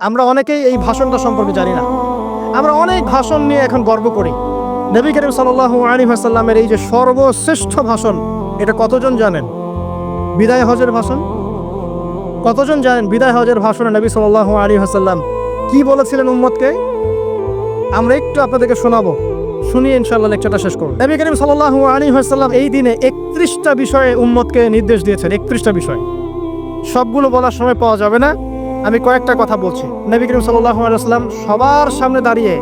আমরা অনেকেই এই ভাষণটা সম্পর্কে জানি না। আমরা অনেক ভাষণ নিয়ে এখন গর্ব করি। নবী করিম সাল্লাহ আলী হাসাল্লামের এই যে সর্বশ্রেষ্ঠ ভাষণ, এটা কতজন জানেন? বিদায় হজের ভাষণ? কতজন জানেন বিদায় হজের ভাষণে নবী সাল্লাহ আলী হাসাল্লাম কি বলেছিলেন উম্মতকে? আমরা একটু আপনাদেরকে শোনাবো। শুনিয়ে ইনশাল্লাহ লেকচারটা শেষ করব। নবী করিম সাল্লাহ আলী হাসাল্লাম এই দিনে একত্রিশটা বিষয়ে উম্মতকে নির্দেশ দিয়েছেন, একত্রিশটা বিষয়। সবগুলো বলার সময় পাওয়া যাবে না। আমি কয়েকটা কথা বলছি। নবী করিম আলাইসাল্লাম সবার সামনে দাঁড়িয়ে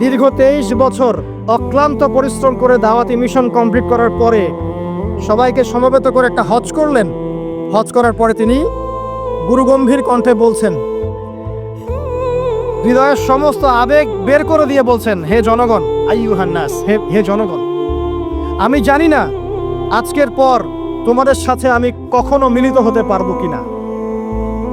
দীর্ঘ তেইশ বছর অক্লান্ত পরিশ্রম করে দাওয়াতি মিশন কমপ্লিট করার পরে সবাইকে সমবেত করে একটা হজ করলেন। হজ করার পরে তিনি গুরুগম্ভীর কণ্ঠে বলছেন, হৃদয়ের সমস্ত আবেগ বের করে দিয়ে বলছেন, হে জনগণ আইয়ুহান্নাস হে হে জনগণ, আমি জানি না আজকের পর তোমাদের সাথে আমি কখনো মিলিত হতে পারব কিনা।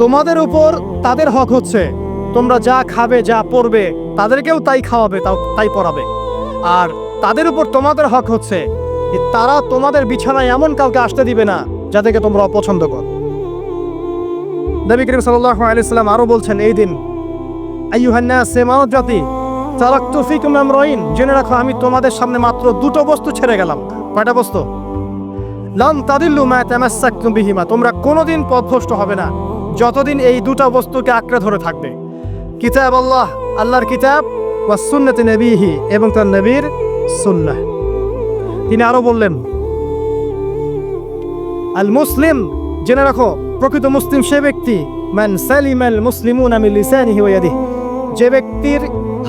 তোমাদের উপর তাদের হক হচ্ছে। তোমরা যা খাবে, যা পরবে তাদেরকেও তাই খাওয়াবে, তাও তাই পরাবে আর তাদের উপর তোমাদের হক হচ্ছে যে তারা তোমাদের বিছানায় এমন কাউকে আসতে দিবে না যাদেরকে তোমরা অপছন্দ কর। নবী করিম সাল্লাল্লাহু আলাইহি সাল্লাম আরও বলছেন, এই দিন আইয়ুহান্না সে মানব জাতি তারাক্তু ফিকুম আমরাইন, জেনে রাখো, আমি তোমাদের সামনে মাত্র দুটো বস্তু ছেড়ে গেলাম। কয়টা বস্তু? লাম তাদিল্লু মা বিহিমা, তোমরা কোনোদিন পথভ্রষ্ট হবে না। যতদিন এই দুটা বস্তুকে আঁকড়ে ধরে থাকবে। কিতাব আল্লাহ, আল্লাহর কিতাব, ওয়া সুন্নতি নবীহি এবং তার নবীর সুন্নাহ। তিনি আরও বললেন, আল মুসলিম, জেনে রাখো, প্রকৃত মুসলিম সে ব্যক্তি, মান সালিম আল মুসলিমুন আমি লিসানিহি ওয়া ইয়াদিহি, যে ব্যক্তির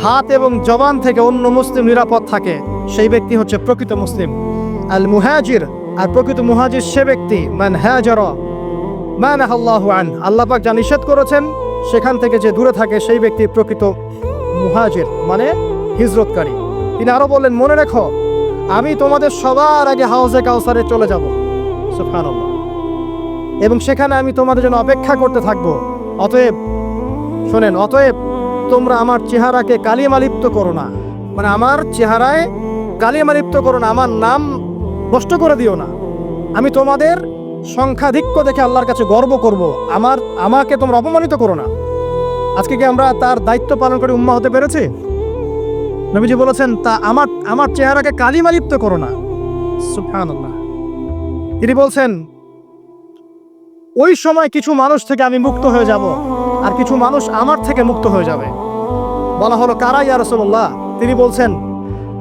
হাত এবং জবান থেকে অন্য মুসলিম নিরাপদ থাকে, সেই ব্যক্তি হচ্ছে প্রকৃত মুসলিম। আল মুহাজির, আর প্রকৃত মুহাজির সে ব্যক্তি, মান হাজার মান আল্লাহ আন। আল্লাপাক যা নিষেধ করেছেন, সেখান থেকে যে দূরে থাকে সেই ব্যক্তি প্রকৃত মুহাজির মানে হিজরতকারী। তিনি আরও বললেন, মনে রেখো, আমি তোমাদের সবার আগে হাউসে কাউসারে চলে যাব। এবং সেখানে আমি তোমাদের জন্য অপেক্ষা করতে থাকব। অতএব, শোনেন, অতএব তোমরা আমার চেহারাকে কালিমালিপ্ত করো না। মানে আমার চেহারায় কালিমালিপ্ত করো না, আমার নাম নষ্ট করে দিও না। আমি তোমাদের সংখ্যাধিক্য দেখে আল্লাহর কাছে গর্ব করব। আমার, আমাকে তোমরা অপমানিত করো না। আজকে কি আমরা তার দায়িত্ব পালন করে উম্মা হতে পেরেছি? নবীজি বলেছেন, তা আমার আমার চেহারাকে কালিমালিপ্ত করো না। তিনি বলছেন, ওই সময় কিছু মানুষ থেকে আমি মুক্ত হয়ে যাব, আর কিছু মানুষ আমার থেকে মুক্ত হয়ে যাবে। বলা হলো, কারা ইয়া রাসূলুল্লাহ? তিনি বলছেন,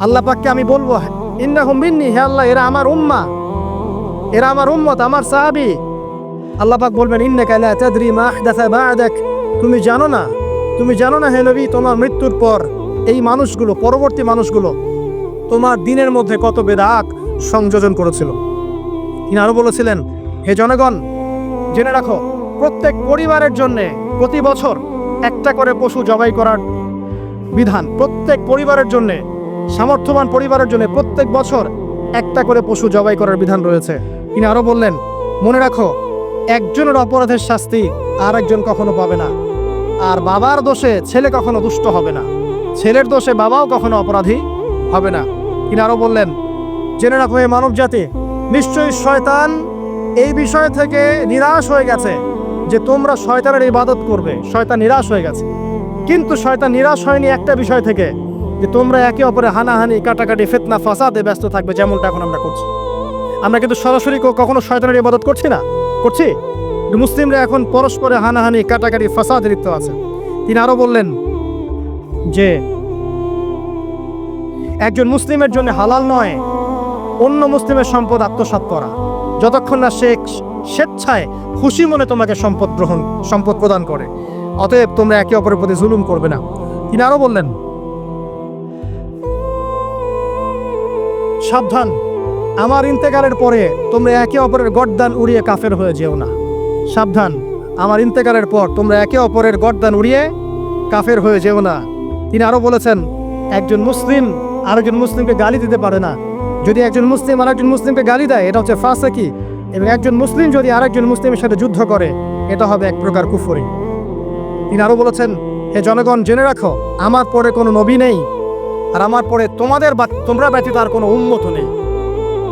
আল্লাহ পাককে আমি বলব, ইন্নাহুম মিন্নি, হে আল্লাহ, এরা আমার উম্মা। এরা আমার উম্মত, আমার সাহাবী। আল্লাহ পাক বলবেন, ইন্নাকা লা তাদরি মা আহদাসা বা'দাক। তুমি জানো না, তুমি জানো না হে নবী, তোমার মৃত্যুর পর এই মানুষগুলো, পরবর্তী মানুষগুলো তোমার দিনের মধ্যে কত বেদাক সংযোজন করেছিল। তিনি আরও বলেছিলেন, হে জনগণ, জেনে রাখো, প্রত্যেক পরিবারের জন্যে প্রতি বছর একটা করে পশু জবাই করার বিধান। প্রত্যেক পরিবারের জন্যে, সামর্থ্যবান পরিবারের জন্য প্রত্যেক বছর একটা করে পশু জবাই করার বিধান রয়েছে। তিনি আরও বললেন, মনে রাখো, একজনের অপরাধের শাস্তি আর একজন কখনো পাবে না। আর বাবার দোষে ছেলে কখনো দুষ্ট হবে না। ছেলের দোষে বাবাও কখনো অপরাধী হবে না। তিনি আরও বললেন, জেনে রাখো, এই মানব জাতি নিশ্চয়ই শয়তান এই বিষয় থেকে নিরাশ হয়ে গেছে যে তোমরা শয়তানের ইবাদত করবে। শয়তান নিরাশ হয়ে গেছে। কিন্তু শয়তান নিরাশ হয়নি একটা বিষয় থেকে, যে তোমরা একে অপরে হানাহানি, কাটাকাটি, ফেতনা, ফাসাদে ব্যস্ত থাকবে, যেমনটা এখন আমরা করছি। আমরা কিন্তু সরাসরি কখনো শয়তানের ইবাদত করছি না। করছি? মুসলিমরা এখন পরস্পরে হানাহানি, কাটাকাটি, ফাসাদে লিপ্ত আছে। তিনি আরও বললেন যে, একজন মুসলিমের জন্য হালাল নয়, অন্য মুসলিমের সম্পদ আত্মসাৎ করা। যতক্ষণ না সে স্বেচ্ছায় খুশি মনে তোমাকে সম্পদ গ্রহণ, সম্পদ প্রদান করে। অতএব তোমরা একে অপরের প্রতি জুলুম করবে না। তিনি আরও বললেন, সাবধান। আমার ইন্তেকালের পরে তোমরা একে অপরের গডদান উড়িয়ে কাফের হয়ে যেও না। সাবধান, আমার ইন্তেকালের পর তোমরা একে অপরের গডদান উড়িয়ে কাফের হয়ে যেও না। তিনি আরও বলেছেন, একজন মুসলিম আরেকজন মুসলিমকে গালি দিতে পারে না। যদি একজন মুসলিম আরেকজন মুসলিমকে গালি দেয়, এটা হচ্ছে ফাঁসেকি এবং একজন মুসলিম যদি আরেকজন মুসলিমের সাথে যুদ্ধ করে, এটা হবে এক প্রকার কুফরি। তিনি আরও বলেছেন, হে জনগণ, জেনে রাখো, আমার পরে কোনো নবী নেই। আর আমার পরে তোমাদের বা, তোমরা ব্যতীত আর কোনো উন্মত নেই।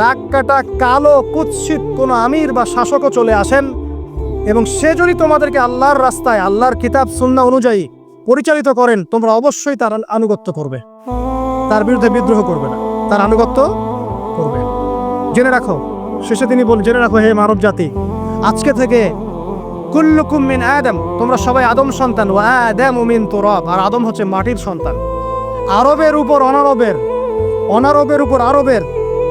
নাক কাটা কালো, কুৎসিত কোনো আমির বা শাসকও চলে আসেন এবং সে যদি তোমাদেরকে আল্লাহর রাস্তায়, আল্লাহর কিতাব সুন্না অনুযায়ী পরিচালিত করেন, তোমরা অবশ্যই তার আনুগত্য করবে। তার বিরুদ্ধে বিদ্রোহ করবে না। তার আনুগত্য করবে। জেনে রাখো, শেষে তিনি বল, জেনে রাখো, হে মানব জাতি, আজকে থেকে কুল্লুকুম মিন আদম, তোমরা সবাই আদম সন্তান ও আদম মিন তুরাব, আর আদম হচ্ছে মাটির সন্তান। আরবের উপর অনারবের অনারবের উপর আরবের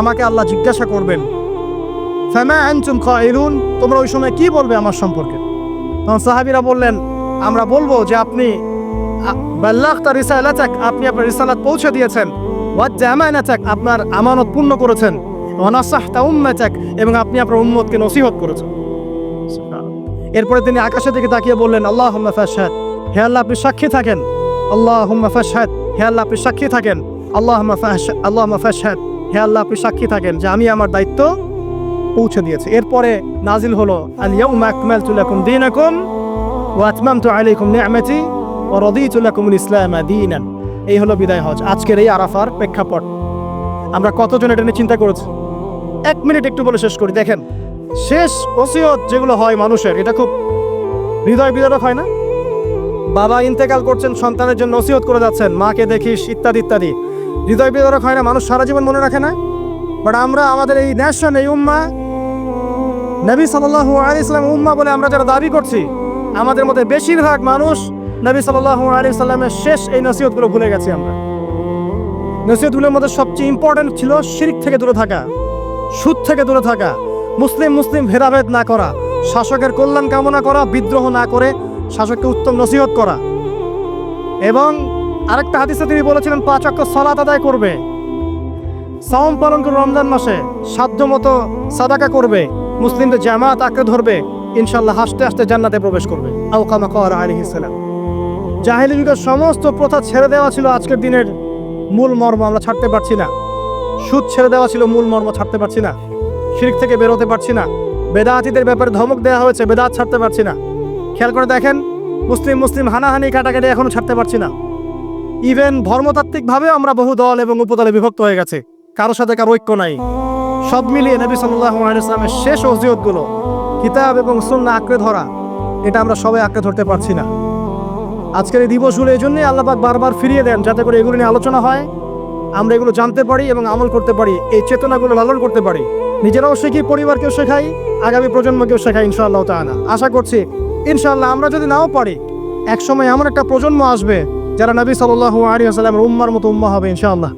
আমাকে আল্লাহ জিজ্ঞাসা করবেন। ফামা আনতুম কাইলুন তোমরা ওই সময় কি বলবে আমার সম্পর্কে? তখন সাহাবিরা বললেন, আমরা বলব যে আপনি বাল্লাহতা রিসালাতাক, আপনি আপনার রিসালাত পৌঁছে দিয়েছেন। আপনার আমানত পূর্ণ করেছেন। ওয়ানাসাহতা উম্মাতাক, এবং আপনি আপনার উম্মতকে নসিহত করেছেন। এরপরে তিনি আকাশের দিকে তাকিয়ে বললেন আল্লাহ ফাশহাদ, হে আল্লাহ আপনি সাক্ষী থাকেন। আল্লাহ ফাশহাদ, হে আল্লাহ আপনি সাক্ষী থাকেন। আল্লাহ আল্লাহ ফাশহাদ হে আল্লাহ, আপনি সাক্ষী থাকেন যে আমি আমার দায়িত্ব পৌঁছে দিয়েছি। এরপরে নাজিল হলো ইসলাম এই হলো বিদায় হজ। আজকের এই আরাফার প্রেক্ষাপট। আমরা কতজন এটা নিয়ে চিন্তা করেছি? এক মিনিট একটু বলে শেষ করি। দেখেন, শেষ ওসিয়ত যেগুলো হয় মানুষের, এটা খুব হৃদয় বিদারক হয় না? বাবা ইন্তেকাল করছেন, সন্তানের জন্য ওসিয়ত করে যাচ্ছেন, মাকে দেখিস, ইত্যাদি ইত্যাদি। হৃদয় বিদারক হয় না, মানুষ সারা জীবন মনে রাখে না। বাট আমরা, আমাদের এই ন্যাশন এই উম্মা, নবী সাল্লাহ আলাইহি ইসলাম উম্মা বলে আমরা যারা দাবি করছি, আমাদের মধ্যে বেশিরভাগ মানুষ নবী সাল্লাল্লাহু আলাইহি সাল্লামের শেষ এই নসিহতগুলো ভুলে গেছি আমরা। নসিহতগুলোর মধ্যে সবচেয়ে ইম্পর্ট্যান্ট ছিল শিরিক থেকে দূরে থাকা, সুদ থেকে দূরে থাকা, মুসলিম মুসলিম ভেদাভেদ না করা, শাসকের কল্যাণ কামনা করা, বিদ্রোহ না করে শাসককে উত্তম নসিহত করা। এবং আরেকটা হাদিসে তিনি বলেছিলেন, পাঁচ অক্ষ সলাত আদায় করবে। সাওম পালন করে রমজান মাসে সাধ্য মতো সাদাকা করবে, মুসলিমদের জামাত আঁকড়ে ধরবে ইনশাল্লাহ হাসতে হাসতে জান্নাতে প্রবেশ করবে। আউকামা কর আলহিসাল্লাম জাহেলি যুগের সমস্ত প্রথা ছেড়ে দেওয়া ছিল আজকের দিনের মূল মর্ম, আমরা ছাড়তে পারছি না। সুদ ছেড়ে দেওয়া ছিল মূল মর্ম, ছাড়তে পারছি না। শিরিক থেকে বেরোতে পারছি না। বেদাহাতিদের ব্যাপারে ধমক দেওয়া হয়েছে, বেদাত ছাড়তে পারছি না। খেয়াল করে দেখেন, মুসলিম মুসলিম হানাহানি, কাটাকাটি এখনও ছাড়তে পারছি না। ইভেন ধর্মতাত্ত্বিকভাবে আমরা বহু দল এবং উপদলে বিভক্ত হয়ে গেছে। কারও সাথে কারও ঐক্য নাই। সব মিলিয়ে নবী ইসলামের শেষ ওজিয়তগুলো কিতাব এবং সুন্নাহ আঁকড়ে ধরা, এটা আমরা সবাই আঁকড়ে ধরতে পারছি না। আজকের এই দিবসগুলো এই জন্যই আল্লাপাক বারবার ফিরিয়ে দেন, যাতে করে এগুলো নিয়ে আলোচনা হয়, আমরা এগুলো জানতে পারি এবং আমল করতে পারি, এই চেতনাগুলো লালন করতে পারি। নিজেরাও শিখি পরিবারকেও শেখাই, আগামী প্রজন্মকেও শেখাই, ইনশাআল্লাহ তাআলা। আশা করছি, ইনশাআল্লাহ আমরা যদি নাও পারি, একসময় এমন একটা প্রজন্ম আসবে যারা নবী সাল্লাল্লাহু আলী ওয়াসাল্লামের উম্মার মতো উম্মা হবে ইনশাআল্লাহ।